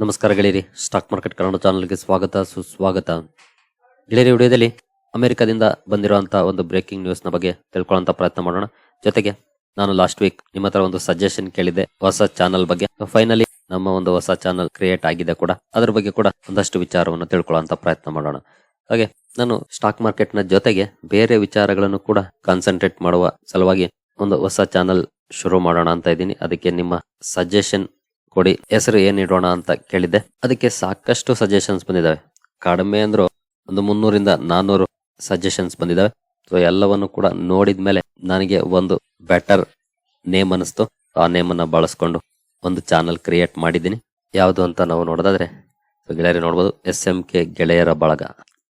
ನಮಸ್ಕಾರ ಗೆಳೆಯರಿ. Stock market Kannada ಚಾನಲ್ಗೆ ಸ್ವಾಗತ, ಸುಸ್ವಾಗತ. ಗೆಳೆಯರಿ, ವಿಡಿಯೋದಲ್ಲಿ ಅಮೆರಿಕದಿಂದ ಬಂದಿರುವಂತಹ ಒಂದು ಬ್ರೇಕಿಂಗ್ ನ್ಯೂಸ್ನ ಬಗ್ಗೆ ತಿಳ್ಕೊಳ್ಳೋಂತ ಪ್ರಯತ್ನ ಮಾಡೋಣ. ಜೊತೆಗೆ ನಾನು ಲಾಸ್ಟ್ ವೀಕ್ ನಿಮ್ಮ ಹತ್ರ ಒಂದು ಸಜೆಷನ್ ಕೇಳಿದೆ ಹೊಸ ಚಾನಲ್ ಬಗ್ಗೆ. ಫೈನಲಿ ನಮ್ಮ ಒಂದು ಹೊಸ ಚಾನಲ್ ಕ್ರಿಯೇಟ್ ಆಗಿದೆ ಕೂಡ. ಅದ್ರ ಬಗ್ಗೆ ಕೂಡ ಒಂದಷ್ಟು ವಿಚಾರವನ್ನು ತಿಳ್ಕೊಳ್ಳುವಂತ ಪ್ರಯತ್ನ ಮಾಡೋಣ. ಹಾಗೆ ನಾನು ಸ್ಟಾಕ್ ಮಾರ್ಕೆಟ್ನ ಜೊತೆಗೆ ಬೇರೆ ವಿಚಾರಗಳನ್ನು ಕೂಡ ಕಾನ್ಸಂಟ್ರೇಟ್ ಮಾಡುವ ಸಲುವಾಗಿ ಒಂದು ಹೊಸ ಚಾನಲ್ ಶುರು ಮಾಡೋಣ ಅಂತ ಇದ್ದೀನಿ. ಅದಕ್ಕೆ ನಿಮ್ಮ ಸಜೆಷನ್ ಕೊಡಿ. ಹೆಸರು ಏನ್ ಇಡೋಣ ಅಂತ ಕೇಳಿದ್ದೆ. ಅದಕ್ಕೆ ಸಾಕಷ್ಟು ಸಜೆಷನ್ಸ್ ಬಂದಿದ್ದಾವೆ ಕಡಿಮೆ ಅಂದ್ರು ಒಂದು ಮುನ್ನೂರಿಂದ ನಾನೂರು ಸಜೆಷನ್ಸ್ ಬಂದಿದ್ದಾವೆ ಸೊ ಎಲ್ಲವನ್ನು ಕೂಡ ನೋಡಿದ್ಮೇಲೆ ನನಗೆ ಒಂದು ಬೆಟರ್ ನೇಮ್ ಅನ್ನಿಸ್ತು. ಆ ನೇಮ್ ಅನ್ನ ಬಳಸ್ಕೊಂಡು ಒಂದು ಚಾನಲ್ ಕ್ರಿಯೇಟ್ ಮಾಡಿದ್ದೀನಿ. ಯಾವುದು ಅಂತ ನಾವು ನೋಡೋದಾದ್ರೆ ಗೆಳೆಯರಿ ನೋಡ್ಬೋದು ಎಸ್ ಎಂ ಕೆ ಗೆಳೆಯರ ಬಳಗ.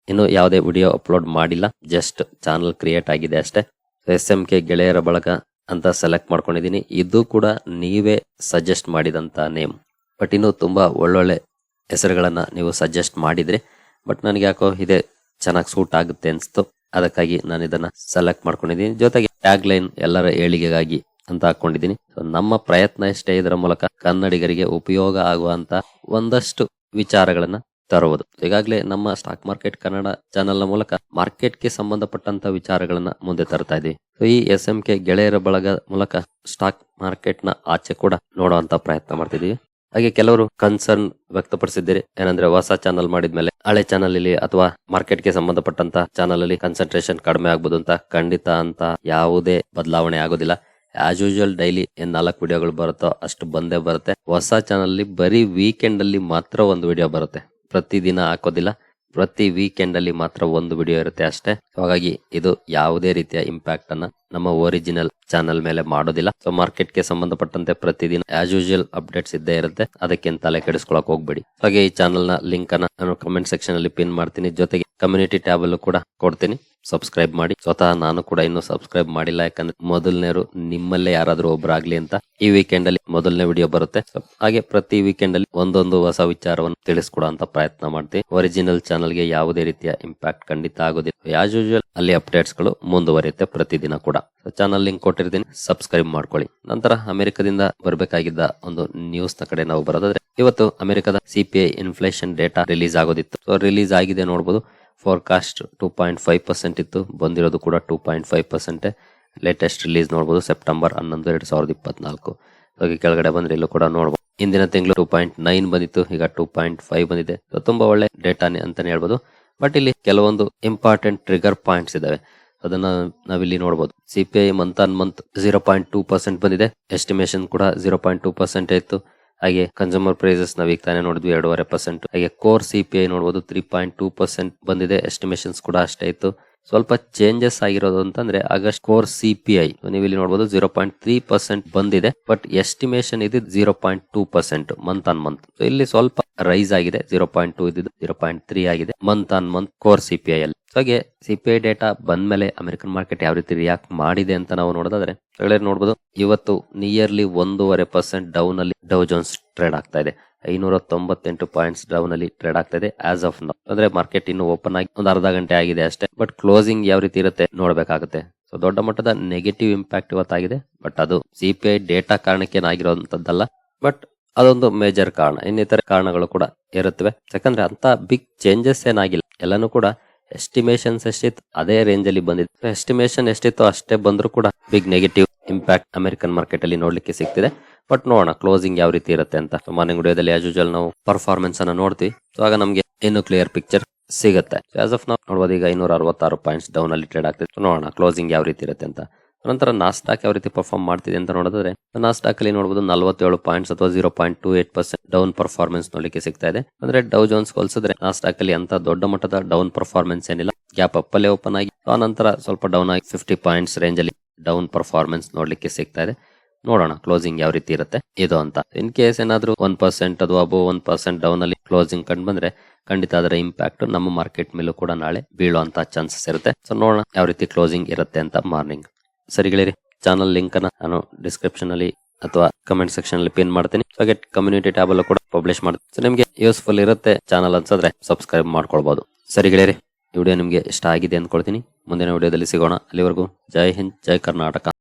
ಇನ್ನು ಯಾವುದೇ ವಿಡಿಯೋ ಅಪ್ಲೋಡ್ ಮಾಡಿಲ್ಲ. ಜಸ್ಟ್ ಚಾನಲ್ ಕ್ರಿಯೇಟ್ ಆಗಿದೆ ಅಷ್ಟೇ. ಎಸ್ ಎಂ ಕೆ ಗೆಳೆಯರ ಬಳಗ ಅಂತ ಸೆಲೆಕ್ಟ್ ಮಾಡ್ಕೊಂಡಿದ್ದೀನಿ ಇದು ಕೂಡ ನೀವೇ ಸಜೆಸ್ಟ್ ಮಾಡಿದಂಥ ನೇಮ್ ಬಟ್ ಇನ್ನು ತುಂಬಾ ಒಳ್ಳೊಳ್ಳೆ ಹೆಸರುಗಳನ್ನು ನೀವು ಸಜೆಸ್ಟ್ ಮಾಡಿದರೆ ಬಟ್ ನನಗೆ ಯಾಕೋ ಇದೆ ಚೆನ್ನಾಗಿ ಸೂಟ್ ಆಗುತ್ತೆ ಅನಿಸ್ತು. ಅದಕ್ಕಾಗಿ ನಾನು ಇದನ್ನ ಸೆಲೆಕ್ಟ್ ಮಾಡ್ಕೊಂಡಿದ್ದೀನಿ ಜೊತೆಗೆ ಟ್ಯಾಗ್ ಲೈನ್ ಎಲ್ಲರ ಏಳಿಗೆಗಾಗಿ ಅಂತ ಹಾಕೊಂಡಿದ್ದೀನಿ ಸೊ ನಮ್ಮ ಪ್ರಯತ್ನ ಇಷ್ಟೇ ಇದರ ಮೂಲಕ ಕನ್ನಡಿಗರಿಗೆ ಉಪಯೋಗ ಆಗುವಂತ ಒಂದಷ್ಟು ವಿಚಾರಗಳನ್ನ ತರುವುದು. ಈಗಾಗಲೇ ನಮ್ಮ ಸ್ಟಾಕ್ ಮಾರ್ಕೆಟ್ ಕನ್ನಡ ಚಾನೆಲ್ನ ಮೂಲಕ ಮಾರ್ಕೆಟ್ಗೆ ಸಂಬಂಧಪಟ್ಟಂತ ವಿಚಾರಗಳನ್ನ ಮುಂದೆ ತರ್ತಾ ಇದೀವಿ ಸೊ ಈ ಎಸ್ ಎಂ ಕೆ ಗೆಳೆಯರ ಬಳಗ ಮೂಲಕ ಸ್ಟಾಕ್ ಮಾರ್ಕೆಟ್ನ ಆಚೆ ಕೂಡ ನೋಡುವಂತ ಪ್ರಯತ್ನ ಮಾಡ್ತಿದೀವಿ ಹಾಗೆ ಕೆಲವರು ಕನ್ಸರ್ನ್ ವ್ಯಕ್ತಪಡಿಸಿದ್ದೀರಿ. ಏನಂದ್ರೆ ಹೊಸ ಚಾನಲ್ ಮಾಡಿದ್ಮೇಲೆ ಹಳೆ ಚಾನಲ್ ಅಲ್ಲಿ ಅಥವಾ ಮಾರ್ಕೆಟ್ಗೆ ಸಂಬಂಧಪಟ್ಟಂತ ಚಾನಲ್ ಅಲ್ಲಿ ಕನ್ಸಂಟ್ರೇಷನ್ ಕಡಿಮೆ ಆಗ್ಬೋದು ಅಂತ ಖಂಡಿತ ಅಂತ ಯಾವುದೇ ಬದಲಾವಣೆ ಆಗೋದಿಲ್ಲ. ಆಸ್ ಯೂಶುವಲ್ ಡೈಲಿ ಏನ್ ನಾಲ್ಕು ವಿಡಿಯೋಗಳು ಬರುತ್ತೋ ಅಷ್ಟು ಬಂದೇ ಬರುತ್ತೆ. ಹೊಸ ಚಾನಲ್ ಅಲ್ಲಿ ಬರೀ ವೀಕೆಂಡ್ ಅಲ್ಲಿ ಮಾತ್ರ ಒಂದು ವಿಡಿಯೋ ಬರುತ್ತೆ. ಪ್ರತಿದಿನ ಹಾಕೋದಿಲ್ಲ. ಪ್ರತಿ ವೀಕೆಂಡ್ ಅಲ್ಲಿ ಮಾತ್ರ ಒಂದು ವಿಡಿಯೋ ಇರುತ್ತೆ ಅಷ್ಟೇ. ಹಾಗಾಗಿ ಇದು ಯಾವುದೇ ರೀತಿಯ ಇಂಪ್ಯಾಕ್ಟ್ ಅನ್ನ ನಮ್ಮ ಒರಿಜಿನಲ್ ಚಾನಲ್ ಮೇಲೆ ಮಾಡೋದಿಲ್ಲ. ಸೊ ಮಾರ್ಕೆಟ್ಗೆ ಸಂಬಂಧಪಟ್ಟಂತೆ ಪ್ರತಿದಿನ ಆಸ್ ಯೂಶುವಲ್ ಅಪ್ಡೇಟ್ಸ್ ಇದ್ದೇ ಇರುತ್ತೆ. ಅದಕ್ಕೆ ತಲೆ ಕೆಡಿಸ್ಕೊಳಕ್ ಹೋಗ್ಬೇಡಿ. ಹಾಗೆ ಈ ಚಾನಲ್ನ ಲಿಂಕ್ ಅನ್ನ ನಾನು ಕಮೆಂಟ್ ಸೆಕ್ಷನ್ ಅಲ್ಲಿ ಪಿನ್ ಮಾಡ್ತೀನಿ. ಜೊತೆಗೆ ಕಮ್ಯುನಿಟಿ ಟ್ಯಾಬ್ ಕೂಡ ಕೊಡ್ತೀನಿ. ಸಬ್ಸ್ಕ್ರೈಬ್ ಮಾಡಿ. ಸ್ವತಃ ನಾನು ಕೂಡ ಇನ್ನು ಸಬ್ಸ್ಕ್ರೈಬ್ ಮಾಡಿಲ್ಲ. ಯಾಕಂದ್ರೆ ಮೊದಲನೇರು ನಿಮ್ಮಲ್ಲೇ ಯಾರಾದ್ರೂ ಒಬ್ಬರಾಗ್ಲಿ ಅಂತ ಈ ವೀಕೆಂಡ್ ಅಲ್ಲಿ ಮೊದಲನೇ ವಿಡಿಯೋ ಬರುತ್ತೆ. ಹಾಗೆ ಪ್ರತಿ ವೀಕೆಂಡ್ ಅಲ್ಲಿ ಒಂದೊಂದು ಹೊಸ ವಿಚಾರವನ್ನು ತಿಳಿಸ್ಕೊಡೋ ಪ್ರಯತ್ನ ಮಾಡ್ತೀನಿ. ಒರಿಜಿನಲ್ ಚಾನಲ್ಗೆ ಯಾವುದೇ ರೀತಿಯ ಇಂಪ್ಯಾಕ್ಟ್ ಖಂಡಿತ ಆಗೋದಿಲ್ಲ. ಯಾಸ್ ಯೂಶುವಲ್ ಅಲ್ಲಿ ಅಪ್ಡೇಟ್ಸ್ಗಳು ಮುಂದುವರಿಯುತ್ತೆ ಪ್ರತಿದಿನ ಕೂಡ. ಚಾನಲ್ ಲಿಂಕ್ ಕೊಟ್ಟಿರ್ತೀನಿ. ಸಬ್ಸ್ಕ್ರೈಬ್ ಮಾಡ್ಕೊಳ್ಳಿ. ನಂತರ ಅಮೆರಿಕದಿಂದ ಬರಬೇಕಾಗಿದ್ದ ಒಂದು ನ್ಯೂಸ್ನ ಕಡೆ ನಾವು ಬರೋದಾದ್ರೆ, ಇವತ್ತು ಅಮೆರಿಕದ ಸಿಪಿಐ ಇನ್ಫ್ಲೇಷನ್ ಡೇಟಾ ರಿಲೀಸ್ ಆಗೋದಿತ್ತು. ಸೊ ರಿಲೀಸ್ ಆಗಿದೆ ನೋಡಬಹುದು forecast two point five percent ಇತ್ತು. ಬಂದಿರೋದು ಕೂಡ two point five percent latest release ನೋಡಬಹುದು ಸೆಪ್ಟೆಂಬರ್ ಹನ್ನೊಂದು, ಎರಡು ಸಾವಿರದ ಇಪ್ಪತ್ನಾಲ್ಕು. ಹಾಗೆ ಕೆಳಗಡೆ ಬಂದ್ರೆ ಇಲ್ಲೂ ಕೂಡ ನೋಡಬಹುದು ಇಂದಿನ ತಿಂಗಳು ಟೂ ಪಾಯಿಂಟ್ ನೈನ್ ಬಂದಿತ್ತು, ಈಗ ಟೂ ಪಾಯಿಂಟ್ ಫೈವ್ ಬಂದಿದೆ. ತುಂಬಾ ಒಳ್ಳೆ ಡೇಟಾನೇ ಅಂತಾನೆ ಹೇಳ್ಬೋದು. ಬಟ್ ಇಲ್ಲಿ ಕೆಲವೊಂದು ಇಂಪಾರ್ಟೆಂಟ್ ಟ್ರಿಗರ್ ಪಾಯಿಂಟ್ಸ್ ಇದಾವೆ. ಅದನ್ನ ನಾವಿಲ್ಲಿ ನೋಡಬಹುದು CPI month on month zero point two percent ಬಂದಿದೆ. ಎಸ್ಟಿಮೇಷನ್ ಕೂಡ ಜೀರೋ ಪಾಯಿಂಟ್ ಟೂ ಪರ್ಸೆಂಟ್ ಇತ್ತು. ಹಾಗೆ ಕನ್ಸ್ಯೂಮರ್ ಪ್ರೈಸಸ್ ನಾವೀಗ ತಾನೇ ನೋಡಿದ್ವಿ ಎರಡೂವರೆ ಪರ್ಸೆಂಟ್ ಹಾಗೆ ಕೋರ್ ಸಿಪಿಐ ನೋಡಬಹುದು ತ್ರೀ ಪಾಯಿಂಟ್ ಟೂ ಪರ್ಸೆಂಟ್ ಬಂದಿದೆ. ಎಸ್ಟಿಮೇಷನ್ಸ್ ಕೂಡ ಅಷ್ಟೇ ಇತ್ತು. ಸ್ವಲ್ಪ ಚೇಂಜಸ್ ಆಗಿರೋದು ಅಂತಂದ್ರೆ ಆಗಸ್ಟ್ ಕೋರ್ ಸಿಪಿಐ ನೀವು ಇಲ್ಲಿ ನೋಡಬಹುದು ಜೀರೋ ಪಾಯಿಂಟ್ ತ್ರೀ ಪರ್ಸೆಂಟ್ ಬಂದಿದೆ ಬಟ್ ಎಸ್ಟಿಮೇಷನ್ ಇದೆ zero point two percent month on month ಇಲ್ಲಿ ಸ್ವಲ್ಪ ರೈಸ್ ಆಗಿದೆ ಜೀರೋ ಪಾಯಿಂಟ್ ಟೂ ಇದ್ದು ಜೀರೋ ಪಾಯಿಂಟ್ ತ್ರೀ ಆಗಿದೆ month on month core CPI ಅಲ್ಲಿ. ಹಾಗೆ ಸಿಪಿಐ ಡೇಟಾ ಬಂದ ಮೇಲೆ ಅಮೆರಿಕನ್ ಮಾರ್ಕೆಟ್ ಯಾವ ರೀತಿ ರಿಯಾಕ್ಟ್ ಮಾಡಿದೆ ಅಂತ ನಾವು ನೋಡೋದಾದ್ರೆ ನೋಡಬಹುದು ಇವತ್ತು ನಿಯರ್ಲಿ ಒಂದೂವರೆ ಪರ್ಸೆಂಟ್ ಡೌನ್ ಅಲ್ಲಿ ಡೌ ಜೋನ್ಸ್ ಟ್ರೇಡ್ ಆಗ್ತಾ ಇದೆ. ಐನೂರ ತೊಂಬತ್ತೆಂಟು ಪಾಯಿಂಟ್ಸ್ ಡೌನ್ ಅಲ್ಲಿ ಟ್ರೇಡ್ ಆಗ್ತಾ ಇದೆ ಆಸ್ ಆಫ್ ನೌ ಅಂದ್ರೆ ಮಾರ್ಕೆಟ್ ಇನ್ನು ಓಪನ್ ಆಗಿ ಒಂದು ಅರ್ಧ ಗಂಟೆ ಆಗಿದೆ ಅಷ್ಟೇ ಬಟ್ ಕ್ಲೋಸಿಂಗ್ ಯಾವ ರೀತಿ ಇರುತ್ತೆ ನೋಡಬೇಕಾಗುತ್ತೆ. ಸೊ ದೊಡ್ಡ ಮಟ್ಟದ ನೆಗೆಟಿವ್ ಇಂಪ್ಯಾಕ್ಟ್ ಇವತ್ತಾಗಿದೆ ಬಟ್ ಅದು ಸಿಪಿಐ ಡೇಟಾ ಕಾರಣಕ್ಕೆ ಏನಾಗಿರುವಂತದ್ದಲ್ಲ ಬಟ್ ಅದೊಂದು ಮೇಜರ್ ಕಾರಣ. ಇನ್ನಿತರ ಕಾರಣಗಳು ಕೂಡ ಇರುತ್ತವೆ. ಯಾಕಂದ್ರೆ ಅಂತ ಬಿಗ್ ಚೇಂಜಸ್ ಏನಾಗಿಲ್ಲ. ಎಲ್ಲಾನು ಕೂಡ ಎಸ್ಟಿಮೇಷನ್ಸ್ ಎಷ್ಟಿತ್ತು, ಅದೇ ರೇಂಜ್ ಅಲ್ಲಿ ಬಂದಿತ್ತು. ಎಸ್ಟಿಮೇಷನ್ ಎಷ್ಟಿತ್ತು ಅಷ್ಟೇ ಬಂದ್ರು ಕೂಡ big negative impact American market ಅಲ್ಲಿ ನೋಡ್ಲಿಕ್ಕೆ ಸಿಗ್ತಿದೆ. ಬಟ್ ನೋಡೋಣ ಕ್ಲೋಸಿಂಗ್ ಯಾವ ರೀತಿ ಇರುತ್ತೆ ಅಂತ. ಮಾರ್ನಿಂಗ್ ವಿಡಿಯೋದಲ್ಲಿ ಆಸ್ ಯೂಜಲ್ ನಾವು ಪರ್ಫಾರ್ಮೆನ್ಸ್ ಅನ್ನ ನೋಡ್ತೀವಿ. ಸೊ ಆಗ ನಮಗೆ ಇನ್ನು ಕ್ಲಿಯರ್ ಪಿಕ್ಚರ್ ಸಿಗುತ್ತೆ. ಆಸ್ ಆಫ್ ನಾವು ನೋಡಬಹುದು ಈಗ ಐನೂರ ಅರವತ್ತಾರು ಪಾಯಿಂಟ್ಸ್ ಡೌನ್ ಅಲ್ಲಿ ಟ್ರೇಡ್ ಆಗ್ತಿತ್ತು ನೋಡೋಣ ಕ್ಲೋಸಿಂಗ್ ಯಾವ ರೀತಿ ಇರುತ್ತೆ ಅಂತ. ನಂತರ ನಾಸ್ಟಾಕ್ ಯಾವ ರೀತಿ ಪರ್ಫಾರ್ಮ್ ಮಾಡ್ತಿದೆ ಅಂತ ನೋಡಿದ್ರೆ ನಾಸ್ಟಾಕ್ ಅಲ್ಲಿ ನೋಡಬಹುದು ನಲವತ್ತೇಳು ಪಾಯಿಂಟ್ಸ್ ಅಥವಾ zero point two eight percent down performance ನೋಡಲಿಕ್ಕೆ ಸಿಗ್ತಾ ಇದೆ. ಅಂದ್ರೆ ಡೌ ಜೋನ್ಸ್ ಹೋಲಿಸಿದ್ರೆ ನಾಸ್ಟಾಕ್ ಅಲ್ಲಿ ಅಂತ ದೊಡ್ಡ ಮಟ್ಟದ ಡೌನ್ ಪರ್ಫಾರ್ಮೆನ್ಸ್ ಏನಿಲ್ಲ. ಗ್ಯಾಪ್ ಅಪ್ ಅಲ್ಲೇ ಓಪನ್ ಆಗಿ, ಆ ನಂತರ ಸ್ವಲ್ಪ ಡೌನ್ ಆಗಿ ಫಿಫ್ಟಿ ಪಾಯಿಂಟ್ಸ್ ರೇಂಜ್ ಅಲ್ಲಿ ಡೌನ್ ಪರ್ಫಾರ್ಮೆನ್ಸ್ ನೋಡ್ಲಿಕ್ಕೆ ಸಿಗ್ತಾ ಇದೆ. ನೋಡೋಣ ಕ್ಲೋಸಿಂಗ್ ಯಾವ ರೀತಿ ಇರುತ್ತೆ. ಇದು ಅಂತ. ಇನ್ ಕೇಸ್ ಏನಾದ್ರೂ ಒನ್ ಪರ್ಸೆಂಟ್ ಅಥವಾ ಅಬೋ ಒನ್ ಪರ್ಸೆಂಟ್ ಡೌನ್ ಅಲ್ಲಿ ಕ್ಲೋಸಿಂಗ್ ಕಂಡು ಬಂದ್ರೆ ಖಂಡಿತ ಅದರ ಇಂಪ್ಯಾಕ್ಟ್ ನಮ್ಮ ಮಾರ್ಕೆಟ್ ಮೇಲೂ ಕೂಡ ನಾಳೆ ಬೀಳುವಂತ ಚಾನ್ಸಸ್ ಇರುತ್ತೆ. ಸೊ ನೋಡೋಣ ಯಾವ ರೀತಿ ಕ್ಲೋಸಿಂಗ್ ಇರುತ್ತೆ ಅಂತ ಮಾರ್ನಿಂಗ್ ಸರಿಗಳಿರಿ ಚಾನೆಲ್ ಲಿಂಕ್ ಅನ್ನ ನಾನು ಡಿಸ್ಕ್ರಿಪ್ಷನ್ ಅಲ್ಲಿ ಅಥವಾ ಕಮೆಂಟ್ ಸೆಕ್ಷನ್ ಅಲ್ಲಿ ಪಿನ್ ಮಾಡ್ತೀನಿ. ಹಾಗೆ ಕಮ್ಯುನಿಟಿ ಟ್ಯಾಬ್ ಅಲ್ಲೂ ಕೂಡ ಪಬ್ಲಿಷ್ ಮಾಡ್ತೀನಿ ಸೊ ನಿಮಗೆ ಯೂಸ್ಫುಲ್ ಇರುತ್ತೆ ಚಾನಲ್ ಅನ್ಸಿದ್ರೆ ಸಬ್ಸ್ಕ್ರೈಬ್ ಮಾಡ್ಕೊಳ್ಬಹುದು ಸರಿಗಳಿರಿ ವಿಡಿಯೋ ನಿಮಗೆ ಇಷ್ಟ ಆಗಿದೆ ಅಂದ್ಕೊಳ್ತೀನಿ. ಮುಂದಿನ ವಿಡಿಯೋದಲ್ಲಿ ಸಿಗೋಣ. ಅಲ್ಲಿವರೆಗೂ ಜೈ ಹಿಂದ್, ಜೈ ಕರ್ನಾಟಕ.